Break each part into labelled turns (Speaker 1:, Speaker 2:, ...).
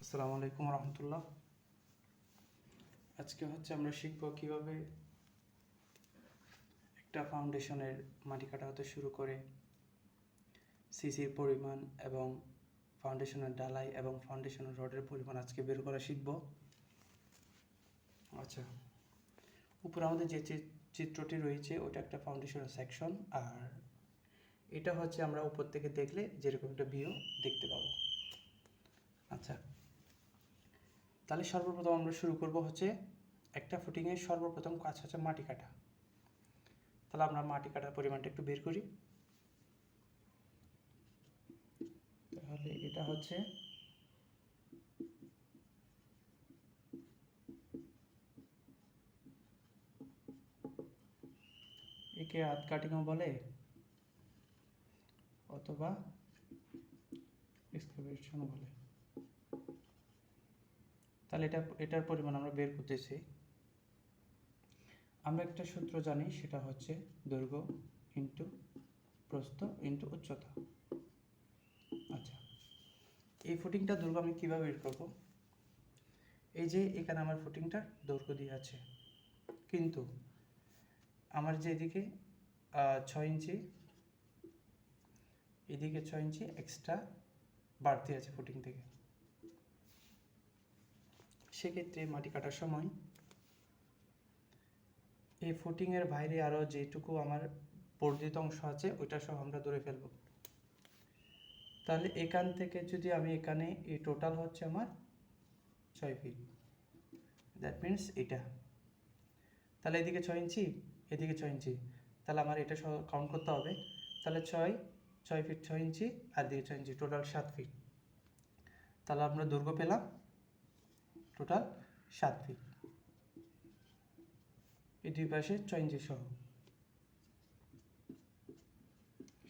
Speaker 1: আসসালামু আলাইকুম রহমতুল্লাহ। আজকে হচ্ছে আমরা শিখব কীভাবে একটা ফাউন্ডেশনের মাটি কাটা হতে শুরু করে সিসির পরিমাণ এবং ফাউন্ডেশনের ডালাই এবং ফাউন্ডেশনের রডের পরিমাণ আজকে বের করা শিখব। আচ্ছা উপরে আমাদের যে চিত্রটি রয়েছে ওটা একটা ফাউন্ডেশনের সেকশন আর এটা হচ্ছে আমরা উপর থেকে দেখলে যেরকম একটা ভিউ দেখতে পাবো। আচ্ছা। তাহলে সর্বপ্রথম আমরা শুরু করব হচ্ছে একটা ফুটিংয়ের সর্বপ্রথম কাজ হচ্ছে মাটি কাটা। তাহলে আমরা মাটি কাটার পরিমাণটা একটু বের করি। তাহলে এটা হচ্ছে একে হাত কাটিংও বলে অথবা বলে। তাহলে এটা, এটার পরিমাণ আমরা বের করতেছি। আমরা একটা সূত্র জানি, সেটা হচ্ছে দৈর্ঘ্য ইন্টু প্রস্থ ইন্টু উচ্চতা। আচ্ছা এই ফুটিংটা দৈর্ঘ্য আমি কীভাবে বের করব? এই যে এখানে আমার ফুটিংটার দৈর্ঘ্য দিয়ে আছে। কিন্তু আমার যে এদিকে ছয় ইঞ্চি, এদিকে ছয় ইঞ্চি এক্সট্রা বাড়তি আছে ফুটিং থেকে। সেক্ষেত্রে মাটি কাটার সময় এই ফুটিংয়ের বাইরে আরও যেটুকু আমার বর্ধিত অংশ আছে, ওইটা সব আমরা ধরে ফেলব। তাহলে এখান থেকে যদি আমি এখানে এই টোটাল হচ্ছে আমার ছয় ফিট দ্যাট মিন্স এটা। তাহলে এদিকে ছয় ইঞ্চি, এদিকে ছয় ইঞ্চি। তাহলে আমার এটা সহ কাউন্ট করতে হবে। তাহলে ছয় ছয় ফিট ছয় ইঞ্চি আর দিকে ছয় ইঞ্চি টোটাল সাত ফিট তাহলে আমরা দৈর্ঘ্য পেলাম। টোটাল সাত ফিট এই দুই পাশে ছয় ইঞ্চি সহ।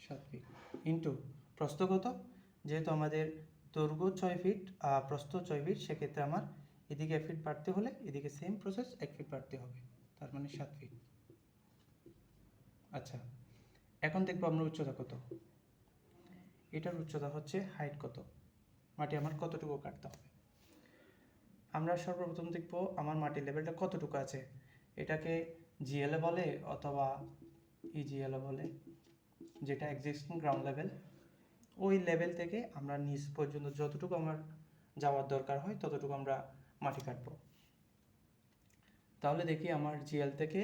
Speaker 1: সাত ফিট ইন্টু প্রস্থ কত? যেহেতু আমাদের দৈর্ঘ্য ছয় ফিট প্রস্থ ছয় ফিট সেক্ষেত্রে আমার এদিকে এক ফিট বাড়তে হলে এদিকে সেম প্রসেস এক ফিট বাড়তে হবে। তার মানে সাত ফিট আচ্ছা এখন দেখব আমরা উচ্চতা কত। এটার উচ্চতা হচ্ছে হাইট কত। মাটি আমার কতটুকু কাটতে হবে? আমরা সর্বপ্রথম দেখব আমার মাটির লেভেলটা কতটুকু আছে। এটাকে জিএলএ বলে অথবা ইজিএলএ বলে, যেটা এক্সিস্টিং গ্রাউন্ড লেভেল ওই লেভেল থেকে আমরা নিচ পর্যন্ত যতটুকু আমার যাওয়ার দরকার হয়, ততটুকু আমরা মাটি কাটবো। তাহলে দেখি আমার জিএল থেকে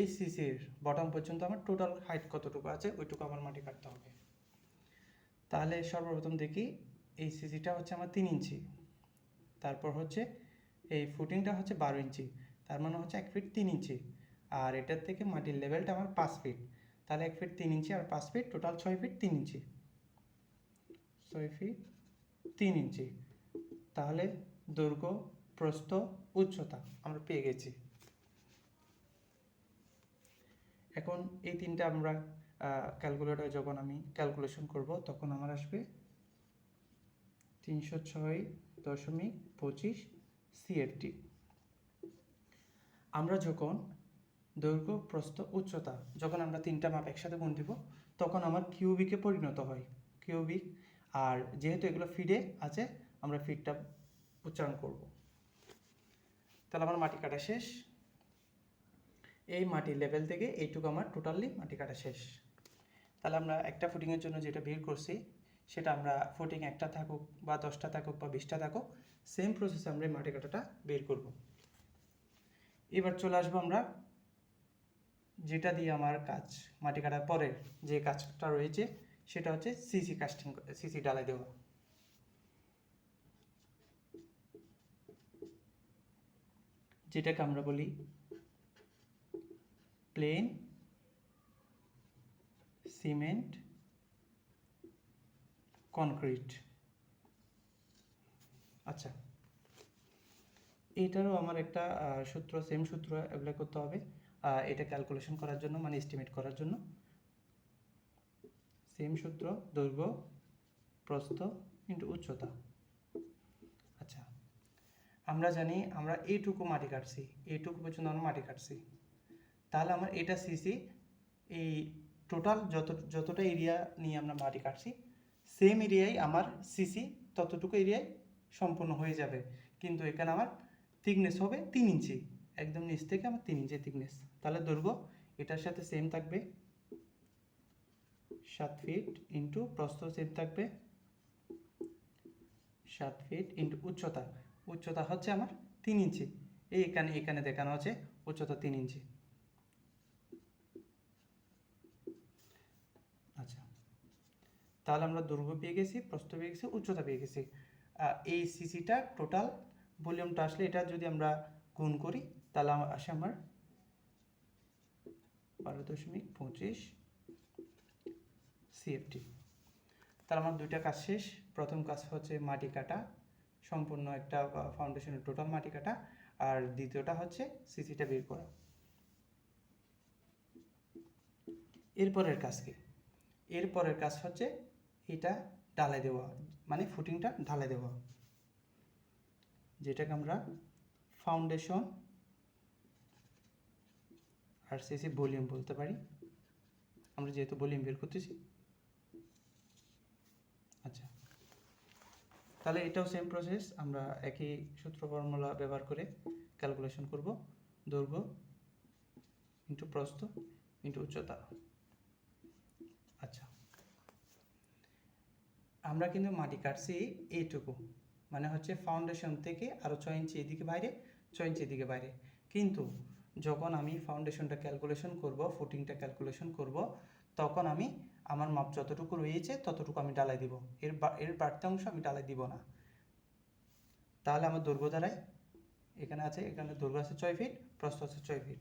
Speaker 1: এই সিসির বটম পর্যন্ত আমার টোটাল হাইট কতটুকু আছে, ওইটুকু আমার মাটি কাটতে হবে। তাহলে সর্বপ্রথম দেখি এই সিসিটা হচ্ছে আমার তিন ইঞ্চি। তারপর হচ্ছে এই ফুটিংটা হচ্ছে বারো ইঞ্চি, তার মানে হচ্ছে এক ফিট তিন ইঞ্চি। আর এটার থেকে মাটির লেভেলটা আমার পাঁচ ফিট তাহলে এক ফিট তিন ইঞ্চি আর পাঁচ ফিট টোটাল ছয় ফিট তিন ইঞ্চি। ছয় ফিট তিন ইঞ্চি, তাহলে দৈর্ঘ্য, প্রস্থ, উচ্চতা আমরা পেয়ে গেছি। এখন এই তিনটা আমরা ক্যালকুলেটর যখন আমি ক্যালকুলেশন করব, তখন আমার আসবে তিনশো ছয় দশমিক পঁচিশ সিএফটি আমরা যখন দৈর্ঘ্য, প্রস্থ, উচ্চতা যখন আমরা তিনটা মাপ একসাথে গুণ দিব, তখন আমার কিউবিকে পরিণত হয়। কিউবিক আর যেহেতু এগুলো ফিডে আছে, আমরা ফিডটা উচ্চারণ করব। তাহলে আমার মাটি কাটা শেষ। এই মাটির লেভেল থেকে এইটুকু আমার টোটালি মাটি কাটা শেষ। তাহলে আমরা একটা ফুটিংয়ের জন্য যেটা বের করছি সেটা আমরা ফুটিং একটা থাকুক বা দশটা থাকুক বা বিশটা থাকুক সেম প্রসেসে আমরা মাটি কাটাটা বের করব। এবার চলে আসব আমরা যেটা দিয়ে আমার কাজ, মাটি কাটার পরের যে কাজটা রয়েছে সেটা হচ্ছে সিসি কাস্টিং সিসি ডালাই দেওয়া। যেটাকে আমরা বলি প্লেন সিমেন্ট কনক্রিট আচ্ছা এটারও আমার একটা সূত্র সেম সূত্র অ্যাপ্লাই করতে হবে এটা ক্যালকুলেশন করার জন্য মানে এস্টিমেট করার জন্য। সেম সূত্র, দৈর্ঘ্য, প্রস্থ ইন্টু উচ্চতা। আচ্ছা আমরা জানি আমরা এইটুকু মাটি কাটছি, এইটুকু পর্যন্ত আমরা মাটি কাটছি। তাহলে আমার এটা সিসি এই টোটাল যত, যতটা এরিয়া নিয়ে আমরা মাটি কাটছি সেম এরিয়ায় আমার সিসি ততটুকু এরিয়ায় সম্পূর্ণ হয়ে যাবে। কিন্তু এখানে আমার থিকনেস হবে তিন ইঞ্চি। একদম নিচ থেকে আমার তিন ইঞ্চি থিকনেস তাহলে দৈর্ঘ্য এটার সাথে সেম থাকবে। সাত ফিট ইন্টু প্রস্থ সেম থাকবে। সাত ফিট ইন্টু উচ্চতা। উচ্চতা হচ্ছে আমার তিন ইঞ্চি। এই এখানে এখানে দেখানো আছে উচ্চতা তিন ইঞ্চি আচ্ছা তাহলে আমরা দৈর্ঘ্য পেয়ে গেছি, প্রস্থ পেয়ে গেছি, উচ্চতা পেয়ে গেছি। এই সিসিটা টোটাল ভলিউমটা আসলে এটা যদি আমরা গুণ করি, তাহলে আসে আমার বারো দশমিক পঁচিশ সিএফটি তাহলে আমার দুইটা কাজ শেষ। প্রথম কাজ হচ্ছে মাটি কাটা, সম্পূর্ণ একটা ফাউন্ডেশনের টোটাল মাটি কাটা। আর দ্বিতীয়টা হচ্ছে সিসিটা বের করা। এরপরের কাজ কি? এরপরের কাজ হচ্ছে এটা ঢালাই দেওয়া মানে ফুটিংটা ঢালাই দেওয়া। যেটাকে আমরা ফাউন্ডেশন আর সিসি ভলিউম বলতে পারি। আমরা যেহেতু ভলিউম বের করতেছি। আচ্ছা। তাহলে এটাও সেম প্রসেস আমরা একই সূত্র ফর্মুলা ব্যবহার করে ক্যালকুলেশন করব দৈর্ঘ্য ইন্টু প্রস্থ ইন্টু উচ্চতা। আচ্ছা। আমরা কিন্তু মাটি কাটছি এইটুকু। মানে হচ্ছে ফাউন্ডেশন থেকে আরও ছয় ইঞ্চি এদিকে বাইরে, ছয় ইঞ্চি এদিকে বাইরে। কিন্তু যখন আমি ফাউন্ডেশনটা ক্যালকুলেশন করব ফুটিংটা ক্যালকুলেশন করব, তখন আমি আমার মাপ যতটুকু রয়েছে ততটুকু আমি ডালাই দিব। এর এর বাড়তি অংশ আমি ডালাই দিব না। তাহলে আমার দৈর্ঘ্য দাঁড়ায়। এখানে আছে, এখানে দৈর্ঘ্য আছে ছয় ফিট প্রস্থ আছে ছয় ফিট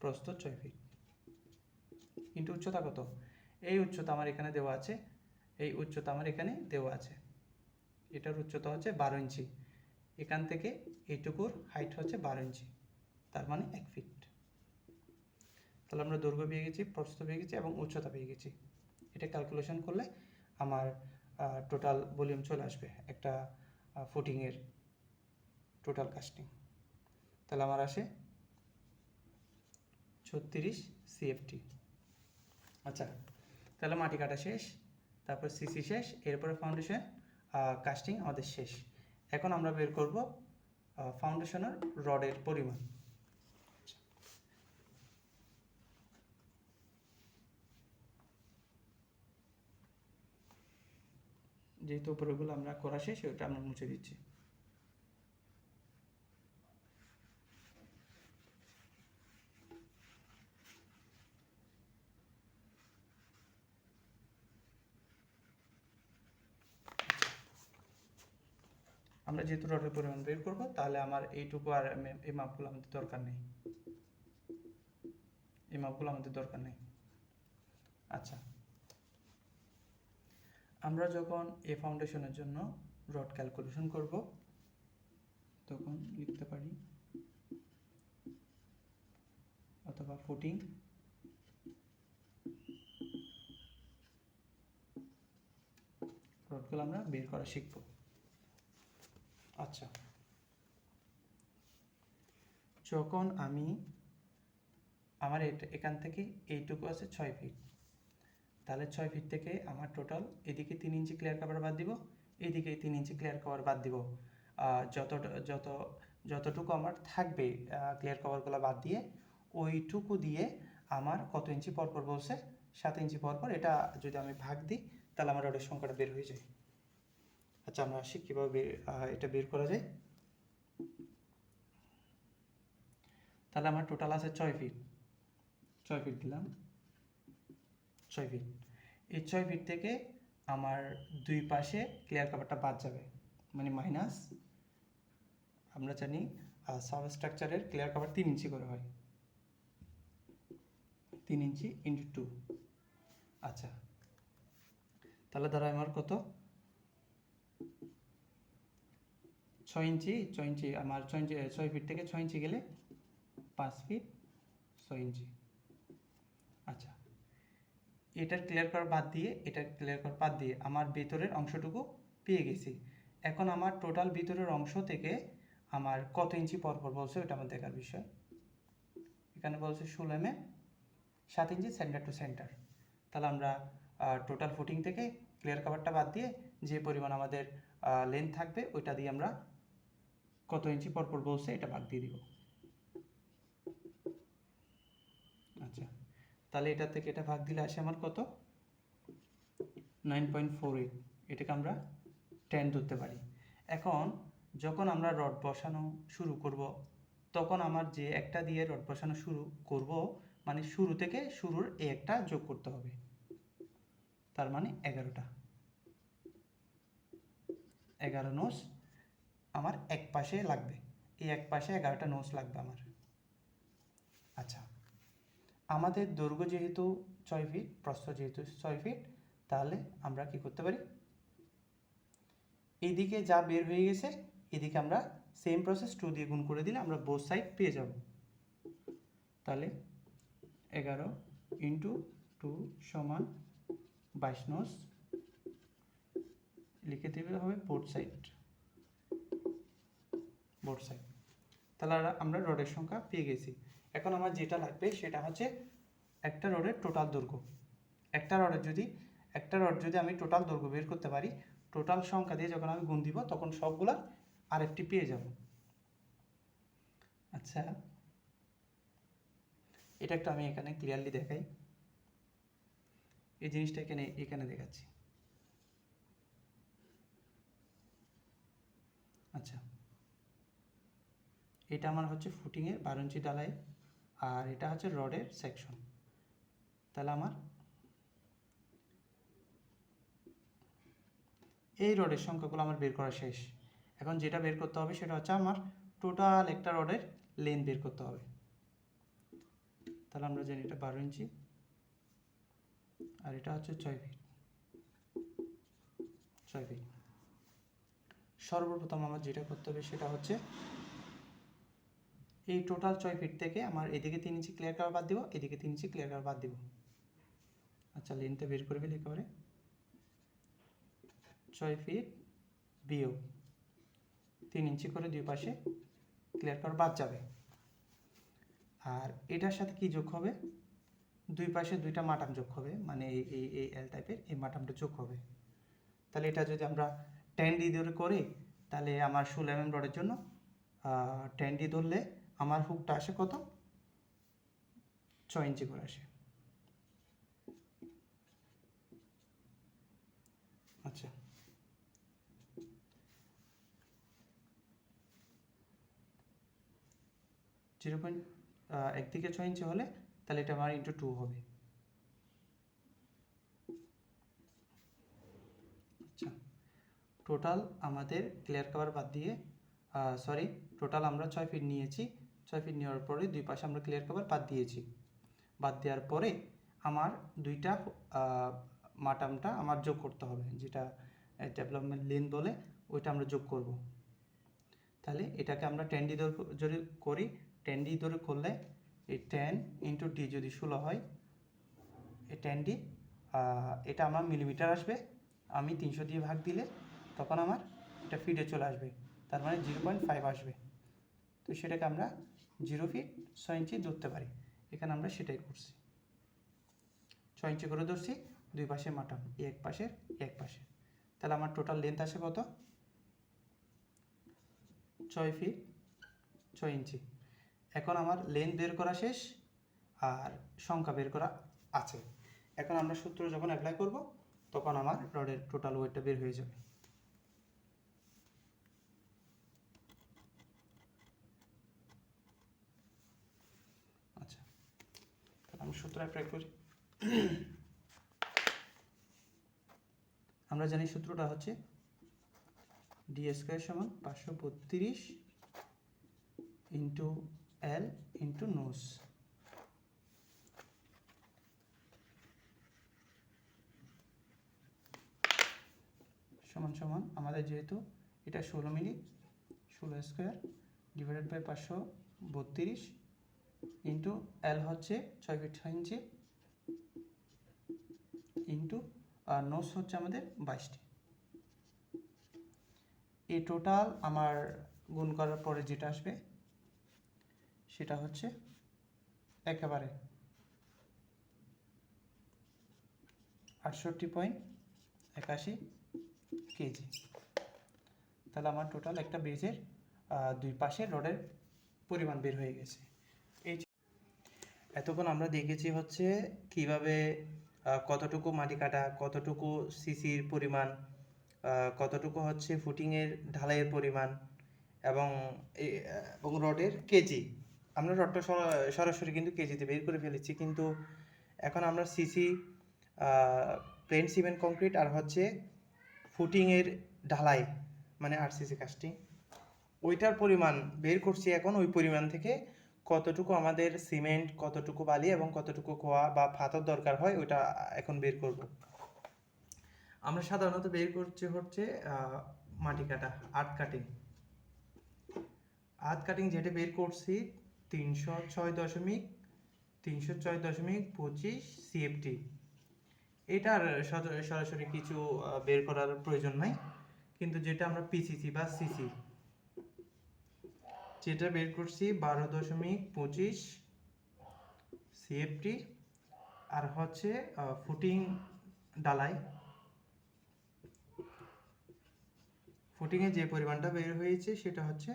Speaker 1: প্রস্থ ছয় ফিট কিন্তু উচ্চতা কত? এই উচ্চতা আমার এখানে দেওয়া আছে, এই উচ্চতা আমার এখানে দেওয়া আছে। এটার উচ্চতা হচ্ছে বারো ইঞ্চি। এখান থেকে এইটুকুর হাইট হচ্ছে বারো ইঞ্চি, তার মানে এক ফিট তাহলে আমরা দৈর্ঘ্য পেয়ে গেছি, প্রস্থ পেয়ে গেছি এবং উচ্চতা পেয়ে গেছি। এটা ক্যালকুলেশন করলে আমার টোটাল ভলিউম চলে আসবে একটা ফুটিংয়ের টোটাল কাস্টিং তাহলে আমার আসে ছত্রিশ সিএফটি আচ্ছা তাহলে মাটি কাটা শেষ, তারপর সিসি শেষ, এরপরে ফাউন্ডেশন কাস্টিং আমাদের শেষ। এখন আমরা বের করব ফাউন্ডেশনের রডের পরিমাণ। যেহেতু উপরেগুলো আমরা করা শেষ ওটা আমরা মুছে দিচ্ছি। আমরা যেহেতু রডের পরিমাণ বের করব, তাহলে আমার এইটুকু আর এই মাপগুলো আমাদের দরকার নেই। এই মাপগুলো আমাদের দরকার নেই। আচ্ছা। আমরা যখন এ ফাউন্ডেশনের জন্য রড ক্যালকুলেশন করব, তখন লিখতে পারি অথবা ফুটিং রডগুলো আমরা বের করা শিখব। আচ্ছা। যখন আমি আমার এখান থেকে এইটুকু আছে ছয় ফিট তাহলে ছয় ফিট থেকে আমার টোটাল এদিকে তিন ইঞ্চি ক্লিয়ার কভার বাদ দিব, এদিকে তিন ইঞ্চি ক্লিয়ার কভার বাদ দিব। যত যত, যতটুকু আমার থাকবে ক্লিয়ার কভারগুলো বাদ দিয়ে, ওইটুকু দিয়ে আমার কত ইঞ্চি পরপর বলছে? সাত ইঞ্চি পরপর, এটা যদি আমি ভাগ দিই, তাহলে আমার রডের সংখ্যাটা বের হয়ে যায়। আচ্ছা আমরা আসি কীভাবে এটা বের করা যায়। তাহলে আমার টোটাল আছে ছয় ফিট ছয় ফিট দিলাম। ছয় ফিট এই ছয় ফিট থেকে আমার দুই পাশে ক্লিয়ার কাভারটা বাদ যাবে। মানে মাইনাস আমরা জানি সাব স্ট্রাকচারের ক্লিয়ার কাভার তিন ইঞ্চি করে হয়। তিন ইঞ্চি ইন্টু টু আচ্ছা। তাহলে দাঁড়ায় আমার কত? ছয় ইঞ্চি ছয় ইঞ্চি, আমার ছয় ইঞ্চি ছয় ফিট থেকে ছয় ইঞ্চি গেলে পাঁচ ফিট ছয় ইঞ্চি। আচ্ছা এটার ক্লিয়ার করার বাদ দিয়ে এটার ক্লিয়ার করার বাদ দিয়ে আমার ভিতরের অংশটুকু পেয়ে গেছি। এখন আমার টোটাল ভিতরের অংশ থেকে আমার কত ইঞ্চি পর পর বলছে ওটা আমার দেখার বিষয়। এখানে বলছে ষোলো এম সাত ইঞ্চি সেন্টার টু সেন্টার তাহলে আমরা টোটাল ফুটিং থেকে ক্লিয়ার কাভারটা বাদ দিয়ে যে পরিমাণ আমাদের লেন্থ থাকবে, ওইটা দিয়ে আমরা কত ইঞ্চি পরপর বলছে, এটা ভাগ দিয়ে দিব। আচ্ছা তাহলে এটা থেকে এটা ভাগ দিলে আসে আমার কত? নাইন পয়েন্ট ফোর এইট এটাকে আমরা টেন ধরতে পারি। এখন, যখন আমরা রড বসানো শুরু করব, তখন আমার যে একটা দিয়ে রড বসানো শুরু করব মানে শুরু থেকে শুরুর এই একটা যোগ করতে হবে। তার মানে এগারোটা। এগারো নোস আমার এক পাশে লাগবে। এই এক পাশে এগারোটা নোস লাগবে আমার। আচ্ছা আমাদের দৈর্ঘ্য যেহেতু ছয় ফিট প্রস্থ যেহেতু ছয় ফিট তাহলে আমরা কি করতে পারি? এদিকে যা বের হয়ে গেছে, এদিকে আমরা সেম প্রসেস টু দিয়ে গুণ করে দিলে আমরা বোথ সাইড পেয়ে যাব। তাহলে এগারো ইন্টু টু সমান বাইশ নোস লিখে দেবে হবে বোর্ড সাইড বোর্ড সাইড তাহলে আমরা রডের সংখ্যা পেয়ে গেছি। এখন আমার যেটা লাগবে সেটা হচ্ছে একটা রডের টোটাল দৈর্ঘ্য। একটা রডের যদি, একটা রড যদি আমি টোটাল দৈর্ঘ্য বের করতে পারি টোটাল সংখ্যা দিয়ে যখন আমি গুণ দিব, তখন সবগুলা আরেকটি পেয়ে যাব। আচ্ছা। এটা একটু আমি এখানে ক্লিয়ারলি দেখাই। এই জিনিসটা এখানে এখানে দেখাচ্ছি। আচ্ছা। এটা আমার হচ্ছে ফুটিংয়ের বারো ইঞ্চি ডালাই, আর এটা হচ্ছে রডের সেকশন তাহলে আমার এই রডের সংখ্যাগুলো আমার বের করা শেষ। এখন যেটা বের করতে হবে সেটা হচ্ছে আমার টোটাল একটা রডের লেন বের করতে হবে। তাহলে আমরা জানি এটা বারো ইঞ্চি, আর এটা হচ্ছে ছয় ফিট ছয় ফিট সর্বপ্রথম আমার যেটা করতে হবে সেটা হচ্ছে এই টোটাল ছয় ফিট থেকে আমার এদিকে তিন ইঞ্চি ক্লিয়ার কাভার বাদ দিব, এদিকে তিন ইঞ্চি ক্লিয়ার কাভার বাদ দিব। আচ্ছা লেনটা বের করে ফেলি একেবারে। ছয় ফিট বিয়োগ তিন ইঞ্চি করে দুই পাশে ক্লিয়ার কাভার বাদ যাবে। আর এটার সাথে কি যোগ হবে? দুই পাশে দুইটা মাটাম যোগ হবে মানে এই এই এই এল টাইপের এই মাটামটা যোগ হবে। তাহলে এটা যদি আমরা টেন ডি ধরে করি, তাহলে আমার ষোলো এম এম রডের জন্য টেন ডি ধরলে আমার হুকটা আসে কত? ছয় ইঞ্চি করে আসে। আচ্ছা। জিরো পয়েন্ট একদিকে ছয় ইঞ্চি হলে তাহলে এটা আমার ইন্টু টু হবে। আচ্ছা। টোটাল আমাদের ক্লিয়ার কভার বাদ দিয়ে সরি টোটাল আমরা ছয় ফিট নিয়েছি। ছয় ফিট নেওয়ার পরে দুই পাশে আমরা ক্লিয়ার কভার বাদ দিয়েছি। বাদ দেওয়ার পরে আমার দুইটা মাটামটা আমার যোগ করতে হবে, যেটা ডেভেলপমেন্ট লেন বলে, ওইটা আমরা যোগ করব। তাহলে এটাকে আমরা টেন ডি ধরে যদি করি টেন ডি ধরে করলে এই টেন ইন্টু ডি যদি ষোলো হয়, এই টেন ডি এটা আমার মিলিমিটার আসবে, আমি তিনশো দিয়ে ভাগ দিলে তখন আমার এটা ফিটে চলে আসবে, তার মানে জিরো পয়েন্ট ফাইভ আসবে। তো সেটাকে আমরা জিরো ফিট, ছয় ইঞ্চি ধরতে পারি এখানে আমরা সেটাই করছি। ছয় ইঞ্চি করে ধরছি, দুই পাশে মাটাম এক পাশের, এক পাশে। তাহলে আমার টোটাল লেন্থ আসে কত? ছয় ফিট, ছয় ইঞ্চি। এখন আমার লেন্থ বের করা শেষ, আর সংখ্যা বের করা আছে। এখন আমরা সূত্র যখন অ্যাপ্লাই করব, তখন আমার রডের টোটাল ওয়েটটা বের হয়ে যাবে আচ্ছা তাহলে আমি সূত্র অ্যাপ্লাই করি আমরা জানি সূত্রটা হচ্ছে ডি স্কোয়ার সমান পাঁচশো বত্রিশ ইন্টু এল ইন্টু নোস। সমান সমান আমাদের যেহেতু এটা ষোলো মিলি, ষোলো স্কোয়ার ডিভাইডেড বাই পাঁচশো বত্রিশ ইন্টু এল হচ্ছে ছয় ফিট ছয় ইঞ্চি। ইন্টু আর নোস হচ্ছে আমাদের বাইশটি। এই টোটাল আমার গুণ করার পরে যেটা আসবে সেটা হচ্ছে একেবারে আটষট্টি পয়েন্ট একাশি কেজি। তাহলে আমার টোটাল একটা ব্রিজের আহ, দুই পাশে রডের পরিমাণ বের হয়ে গেছে। এতক্ষণ আমরা দেখেছি হচ্ছে কীভাবে কতটুকু মাটি কাটা, কতটুকু সিসির পরিমাণ কতটুকু হচ্ছে ফুটিংয়ের ঢালাইয়ের পরিমাণ এবং এবং রডের কেজি আমরা রডটা সরা- সরাসরি কিন্তু কেজিতে বের করে ফেলেছি, কিন্তু এখন আমরা সিসি প্লেন সিমেন্ট কংক্রিট আর হচ্ছে ফুটিংয়ের ঢালাই মানে আরসিসি কাস্টিং ওইটার পরিমাণ বের করছি এখন ওই পরিমাণ থেকে কতটুকু আমাদের সিমেন্ট, কতটুকু বালি এবং কতটুকু খোয়া বা পাথর দরকার হয়, ওইটা এখন বের করব। আমরা সাধারণত বের করছি হচ্ছে মাটি কাটা আর্ট কাটিং আর্ট কাটিং যেটা বের করছি, তিনশো ছয় দশমিক, তিনশো ছয় দশমিক পঁচিশ সিএফটি এটার সরাসরি কিছু বের করার প্রয়োজন নাই। কিন্তু যেটা আমরা পিসিসি বা সিসি যেটা বের করছি বারো দশমিক পঁচিশ সিএফটি, আর হচ্ছে ফুটিং ডালাই। ফুটিংয়ে যে পরিমাণটা বের হয়েছে সেটা হচ্ছে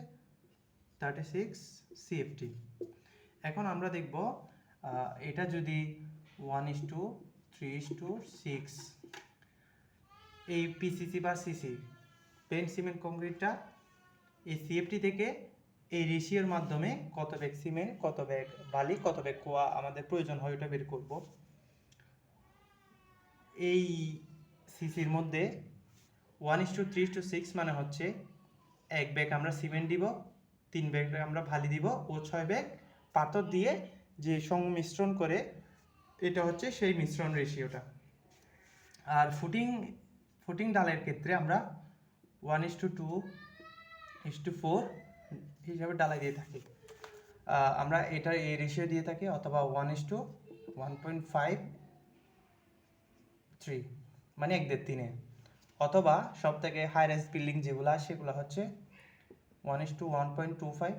Speaker 1: থার্টি সিক্স সিএফটি। এখন আমরা দেখব এটা যদি one is to three is to six এই পিসিসি বা সিসি পেন সিমেন্ট কংক্রিটটা এই সিএফটি থেকে এই রেশিওর মাধ্যমে কত ব্যাগ সিমেন্ট, কত ব্যাগ বালি, কত ব্যাগ কোয়া আমাদের প্রয়োজন হয় ওটা বের করব। এই সিসির মধ্যে one is to three to six মানে হচ্ছে এক ব্যাগ আমরা সিমেন্ট দিব, তিন ব্যাগ আমরা ভালি দিব ও ছয় ব্যাগ পাথর দিয়ে যে সংমিশ্রণ করে এটা হচ্ছে সেই মিশ্রণ রেশিওটা। আর ফুটিং ফুটিং ডালের ক্ষেত্রে আমরা one is to two is to four হিসাবে ডালাই দিয়ে থাকি। আমরা এটা এই রেশিও দিয়ে থাকি অথবা one is to one point five three মানে এক দেড় তিনে। অথবা সব থেকে হাই রাইজ বিল্ডিং যেগুলো আছে সেগুলো হচ্ছে one is to one point two five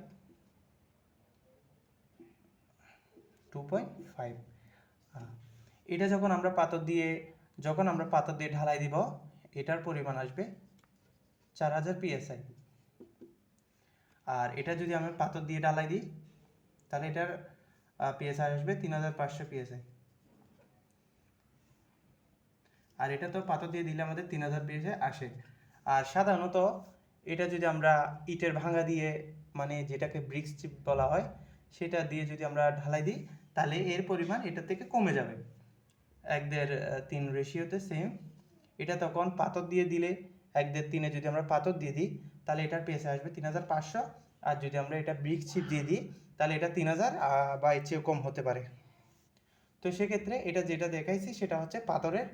Speaker 1: two point five এটা যখন আমরা পাথর দিয়ে, যখন আমরা পাথর দিয়ে ঢালাই দিব, এটার পরিমাণ আসবে চার হাজার পিএসআই আর এটা যদি আমরা পাথর দিয়ে ঢালাই দিই, তাহলে এটার পিএসআই আসবে তিন হাজার পাঁচশো পিএসআই আর এটা তো পাথর দিয়ে দিলে আমাদের তিন হাজার পিএসআই আসে। আর সাধারণত এটা যদি আমরা ইটের ভাঙা দিয়ে মানে যেটাকে ব্রিক্স চিপ বলা হয়, সেটা দিয়ে যদি আমরা ঢালাই দিই, তাহলে এর পরিমাণ এটা থেকে কমে যাবে। এক দেড় তিন রেশিওতে সেম এটা তখন পাথর দিয়ে দিলে এক দেড় তিনে যদি আমরা পাথর দিয়ে দিই তাহলে এটার পেসে আসবে তিন হাজার পাঁচশো। আর যদি আমরা এটা ব্রিক চিপ দিয়ে দিই, তাহলে এটা তিন হাজার বা এর চেয়েও কম হতে পারে। তো সেক্ষেত্রে এটা যেটা দেখাইছি, সেটা হচ্ছে পাথরের,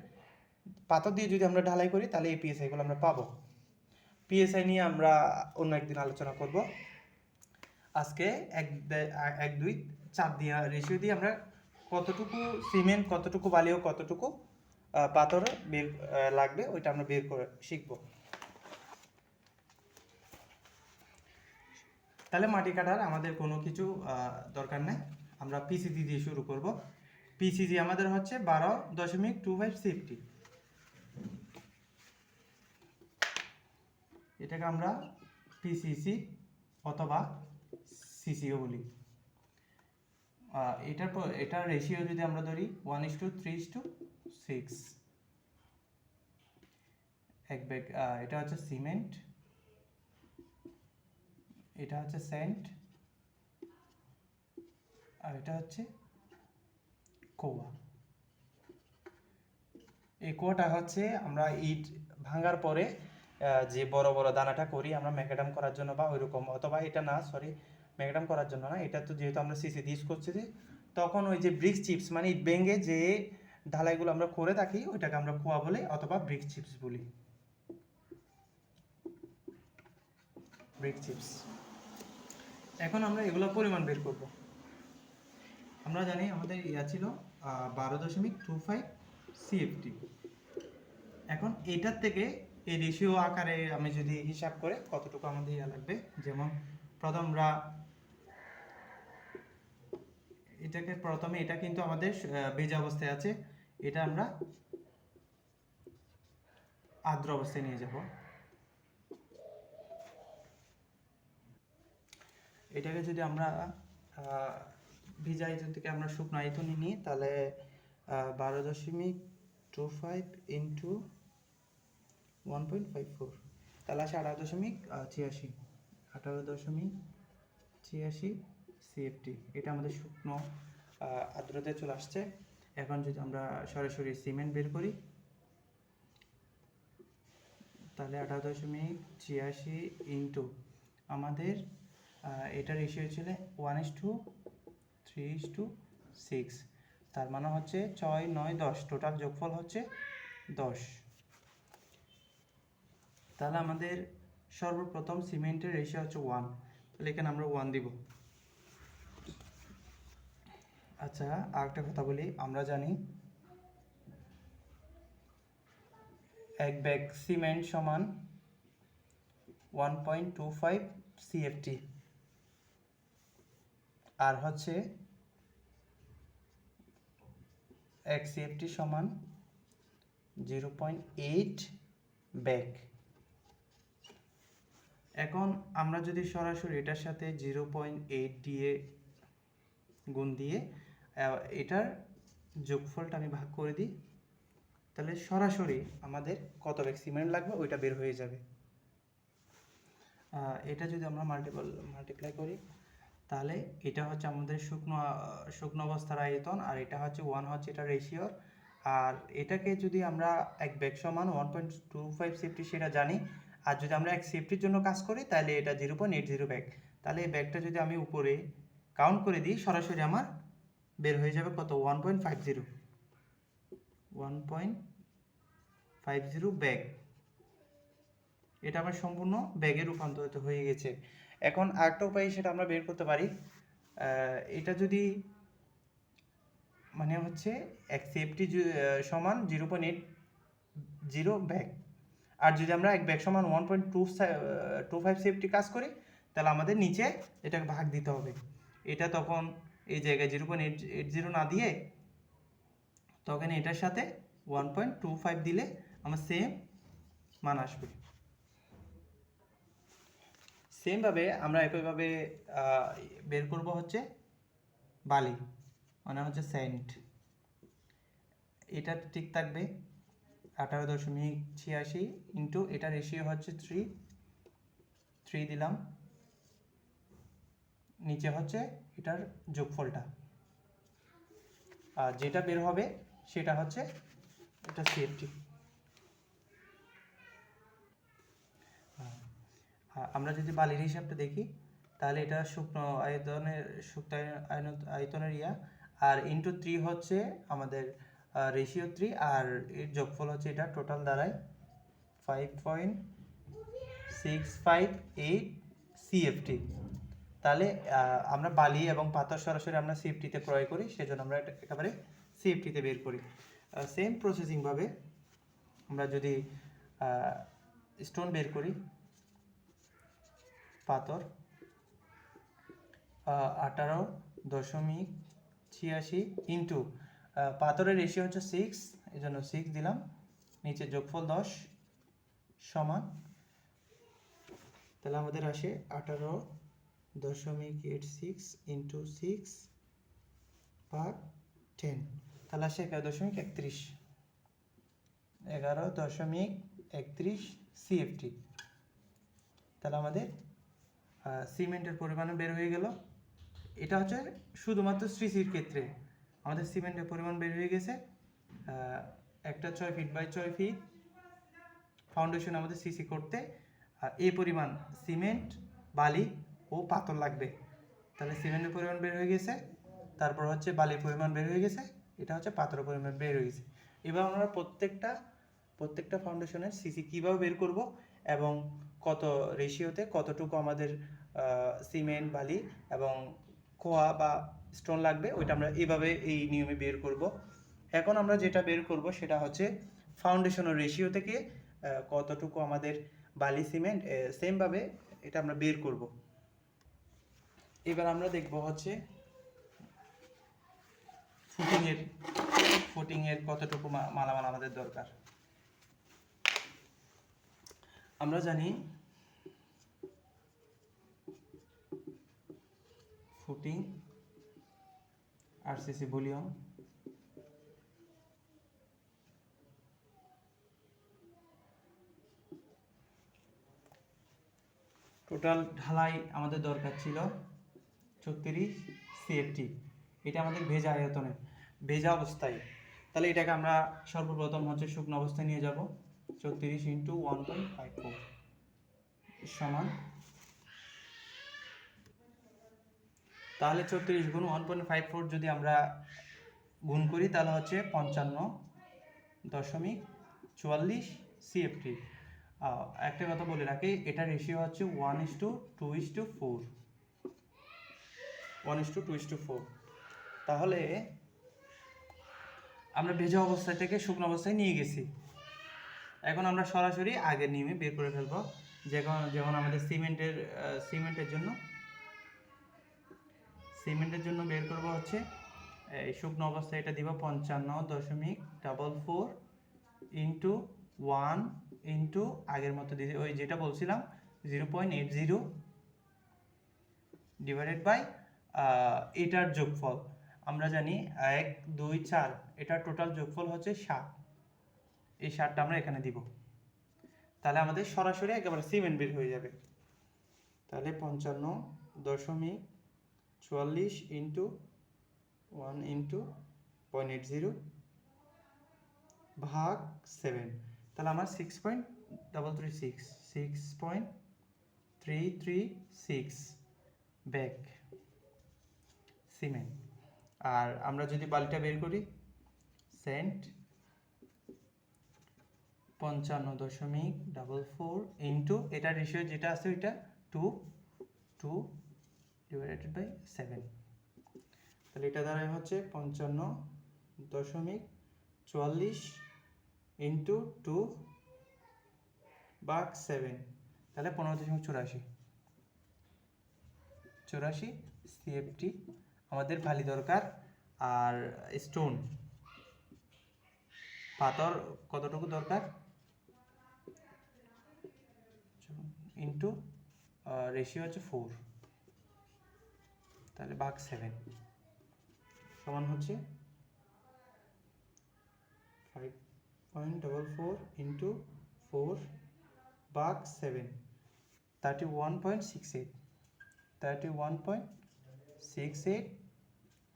Speaker 1: পাথর দিয়ে যদি আমরা ঢালাই করি, তাহলে এই পিএসআইগুলো আমরা পাবো। পিএসআই নিয়ে আমরা অন্য একদিন আলোচনা করব। আজকে এক এক, দুই, চার দিয়ে রেশিও দিয়ে আমরা কতটুকু সিমেন্ট কতটুকু বালি ও কতটুকু পাথর বের লাগবে, ওইটা আমরা বের করে শিখব। তাহলে মাটি কাটার আমাদের কোনো কিছু দরকার নেই। আমরা পিসিজি দিয়ে শুরু করব। পিসিজি আমাদের হচ্ছে বারো দশমিক টু ফাইভ সিফটি এটাকে আমরা পিসিসি অথবা সিসিও বলি। এটার এটার রেশিও যদি আমরা ধরি one is to three is to six এক ব্যাগ এটা হচ্ছে সিমেন্ট এটা হচ্ছে সেন্ট আর এটা হচ্ছে কোয়া। এই কোয়াটা হচ্ছে আমরা ইট ভাঙার পরে যে বড় বড় দানাটা করি, আমরা ম্যাকাডাম করার জন্য বা ওইরকম, অথবা এটা না সরি ম্যাকাডাম করার জন্য না, এটা তো যেহেতু আমরা সিসি দিয়ে করছি তখন ওই যে ব্রিক্স চিপস মানে ইট ভেঙে যে ঢালাইগুলো আমরা করে থাকি, ওইটাকে আমরা কোয়া বলি, অথবা ব্রিক্স চিপস বলি। Brick chips. এখন আমরা এগুলো পরিমাণ বের করব। আমরা জানি আমাদের ইয়া ছিল বারো দশমিক টু ফাইভ সিএফটি এখন এটার থেকে এই রেশিও আকারে আমি যদি হিসাব করে কতটুকু আমাদের ইয়া লাগবে, যেমন প্রথম আমরা এটাকে প্রথমে এটা কিন্তু আমাদের ভেজা অবস্থায় আছে, এটা আমরা আর্দ্র অবস্থায় নিয়ে যাব। এটাকে যদি আমরা ভিজা আয়তন থেকে আমরা শুকনো আয়তনে নিই, তাহলে বারো দশমিক two five into one point five four. তাহলে আসে আঠারো দশমিক ছিয়াশি। আঠারো দশমিক ছিয়াশি সিএফটি। এটা আমাদের শুকনো আর্দ্রতায় চলে আসছে। এখন যদি আমরা সরাসরি সিমেন্ট বের করি, তাহলে আঠারো দশমিক ছিয়াশি ইন্টু আমাদের এটা রেশিও ছিল one is to three is to six তার মানে হচ্ছে ছয়, নয়, দশ। টোটাল যোগফল হচ্ছে দশ। তাহলে আমাদের সর্বপ্রথম সিমেন্টের রেশিও হচ্ছে ওয়ান তাহলে এখানে আমরা ওয়ান দিব। আচ্ছা আরেকটা কথা বলি। আমরা জানি এক ব্যাগ সিমেন্ট সমান one point two five CFT আর হচ্ছে এক সিএফটি সমান জিরো পয়েন্ট এইট ব্যাগ এখন আমরা যদি সরাসরি এটার সাথে জিরো পয়েন্ট এইট দিয়ে গুণ দিয়ে এটার যোগফলটা আমি ভাগ করে দিই, তাহলে সরাসরি আমাদের কত ব্যাগ সিমেন্ট লাগবে? ওইটা বের হয়ে যাবে। এটা যদি আমরা মাল্টিপল মাল্টিপ্লাই করি তাহলে এটা হচ্ছে আমাদের শুকনো শুকনো অবস্থার আয়তন আর এটা হচ্ছে ওয়ান হচ্ছে এটা রেশিওর আর এটাকে যদি আমরা এক ব্যাগ সমান one point two five CFT সেটা জানি, আর যদি আমরা এক সেফটির জন্য কাজ করি, তাহলে এটা zero point eight zero bag তাহলে এই ব্যাগটা যদি আমি উপরে কাউন্ট করে দিই, সরাসরি আমার বের হয়ে যাবে কত? One point five zero one point five zero bag এটা আমার সম্পূর্ণ ব্যাগে রূপান্তরিত হয়ে গেছে। এখন আরেকটা উপায় সেটা আমরা বের করতে পারি। এটা যদি মানে হচ্ছে এক সেফটি সমান zero point eight zero bag আর যদি আমরা এক ব্যাগ সমান one point two two five CFT কাজ করি, তাহলে আমাদের নিচে এটাকে ভাগ দিতে হবে। এটা তখন এই জায়গায় zero point eight eight zero না দিয়ে তখন এটার সাথে ওয়ান পয়েন্ট টু ফাইভ দিলে আমার সেম মান আসবে। সেমভাবে আমরা একইভাবে বের করব হচ্ছে বালি। মানে হচ্ছে সেন্ট। এটা ঠিক থাকবে। আঠারো দশমিক ছিয়াশি ইন্টু এটা রেশিও হচ্ছে থ্রি থ্রি দিলাম। নিচে হচ্ছে এটার যোগফলটা। আর যেটা বের হবে সেটা হচ্ছে এটা সেফটি আমরা যদি বালির হিসাবটা দেখি, তাহলে এটা শুকনো আয়তনের, শুক্ত আয়ন- আয়তনের ইয়া, আর ইন্টু থ্রি হচ্ছে আমাদের রেশিও থ্রি আর এর যোগফল হচ্ছে এটা টোটাল দাঁড়ায় five point six five eight CFT তাহলে আমরা বালি এবং পাথর সরাসরি আমরা সিএফটিতে ক্রয় করি, সেজন্য আমরা এটা একেবারে সিএফটিতে বের করি। সেম প্রসেসিংভাবে আমরা যদি স্টোন বের করি পাথর আঠারো দশমিক ছিয়াশি ইন্টু পাথরের রেশিও হচ্ছে সিক্স এই জন্য সিক্স দিলাম, নিচে যোগফল দশ সমান, তাহলে আমাদের আসে আঠারো দশমিক এইট সিক্স ইন্টু সিক্স ভাগ টেন তাহলে আসে এগারো দশমিক একত্রিশ, এগারো দশমিক একত্রিশ সিএফটি তাহলে আমাদের সিমেন্টের পরিমাণ বের হয়ে গেল। এটা হচ্ছে শুধুমাত্র শ্রীসির ক্ষেত্রে। আমাদের সিমেন্টের পরিমাণ বের হয়ে গেছে। একটা ছয় ফিট বাই ছয় ফিট ফাউন্ডেশন আমাদের সিসি করতে। এই পরিমাণ সিমেন্ট, বালি ও পাথর লাগবে। তাহলে সিমেন্টের পরিমাণ বের হয়ে গেছে। তারপর হচ্ছে বালির পরিমাণ বের হয়ে গেছে। এটা হচ্ছে পাথরের পরিমাণ বের হয়ে গেছে। এবার আমরা প্রত্যেকটা প্রত্যেকটা ফাউন্ডেশনের সিসি কীভাবে বের করব এবং কত রেশিওতে কতটুকু আমাদের সিমেন্ট বালি এবং খোয়া বা স্টোন লাগবে, ওইটা আমরা এইভাবে এই নিয়মে বের করব। এখন আমরা যেটা বের করব সেটা হচ্ছে ফাউন্ডেশনের রেশিও থেকে কতটুকু আমাদের বালি সিমেন্ট সেমভাবে এটা আমরা বের করব। এবার আমরা দেখব হচ্ছে ফুটিংয়ের ফুটিংয়ের কতটুকু মালামাল আমাদের দরকার। আমরা জানি ফুটিং আরসিসি ভলিউম, টোটাল ঢালাই আমাদের দরকার ছিল ছত্রিশ সিএফটি এটা আমাদের ভেজা আয়তনে, ভেজা অবস্থায়। তাহলে এটাকে আমরা সর্বপ্রথম হচ্ছে শুকনো অবস্থায় নিয়ে যাব। ছত্রিশ into one point five four সমান তাহলে ছত্রিশ গুণ ওয়ান পয়েন্ট ফাইভ ফোর যদি আমরা গুণ করি, তাহলে হচ্ছে পঞ্চান্ন দশমিক চুয়াল্লিশ সিএফটি একটা কথা বলে রাখি, এটা রেশিও হচ্ছে one is to two is to four one is to two is to four তাহলে আমরা ভেজা অবস্থা থেকে শুকনো অবস্থায় নিয়ে গেছি। এখন আমরা সরাসরি আগের নিয়মে বের করে ফেলব। যেমন যেমন আমাদের সিমেন্টের সিমেন্টের জন্য। সিমেন্টের জন্য বের করব হচ্ছে, এই শুকনো অবস্থায় এটা দিব পঞ্চান্ন দশমিক double four into one into আগের মতো দিয়ে ওই যেটা বলছিলাম zero point eight zero divided by এটার যোগফল। আমরা জানি এক, দুই, চার, এটার টোটাল যোগফল হচ্ছে সাত। এই সাতটা আমরা এখানে দিব। তাহলে আমাদের সরাসরি একেবারে সিমেন্ট বের হয়ে যাবে। তাহলে পঞ্চান্ন দশমিক চুয়াল্লিশ into one into point eight zero ভাগ সেভেন। তাহলে আমার six point double three six six point three three six bag cement. আর আমরা যদি বালিটা বের করি, সেন্ট পঞ্চান্ন দশমিক ডাবল ফোর ইন্টু এটা রেশিও যেটা আছে ওইটা two two divided by seven তাহলে এটা দ্বারাই হচ্ছে পঞ্চান্ন দশমিক চুয়াল্লিশ ইন্টু টু বাক সেভেন তাহলে পনেরো দশমিক চুরাশি। চুরাশি সিএফটি আমাদের ভালি দরকার। আর স্টোন পাথর কতটুকু দরকার? ইন্টু রেশিও হচ্ছে ফোর তাহলে বাঘ সেভেন সমান হচ্ছে five point double four into four বাঘ seven thirty one point six eight thirty one point six eight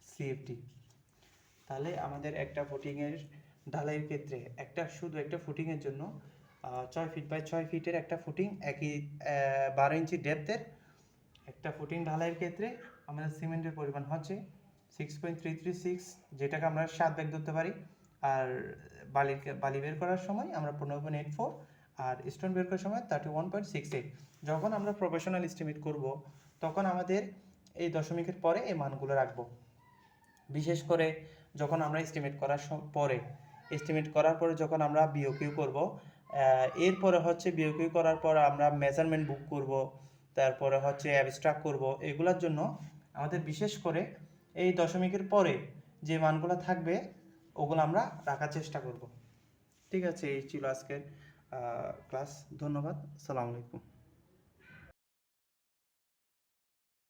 Speaker 1: CFT তাহলে আমাদের একটা ফুটিংয়ের ঢালাইয়ের ক্ষেত্রে একটা, শুধু একটা ফুটিংয়ের জন্য ছয় ফিট বাই ছয় ফিটের একটা ফুটিং একই বারো ইঞ্চি ডেপথের একটা ফুটিং ঢালাইয়ের ক্ষেত্রে আমাদের সিমেন্টের পরিমাণ হচ্ছে six point three three six যেটাকে আমরা সাত ব্যাগ ধরতে পারি। আর বালির বালি বের করার সময় আমরা পনেরো পয়েন্ট এইট ফোর আর স্টোন বের করার সময় thirty one point six eight যখন আমরা প্রফেশনাল এস্টিমেট করব, তখন আমাদের এই দশমিকের পরে এই মানগুলো রাখব। বিশেষ করে যখন আমরা এস্টিমেট করার পরে এস্টিমেট করার পরে যখন আমরা বিওকিউ করব এরপরে হচ্ছে বিওকিউ করার পর আমরা মেজারমেন্ট বুক করব, তারপরে হচ্ছে অ্যাবস্ট্রাক্ট করব, এগুলোর জন্য আমাদের বিশেষ করে এই দশমিকের পরে যে মানগুলো থাকবে, ওগুলো আমরা রাখার চেষ্টা করব। ঠিক আছে, এই ছিল আজকের ক্লাস ধন্যবাদ সালাম আলাইকুম।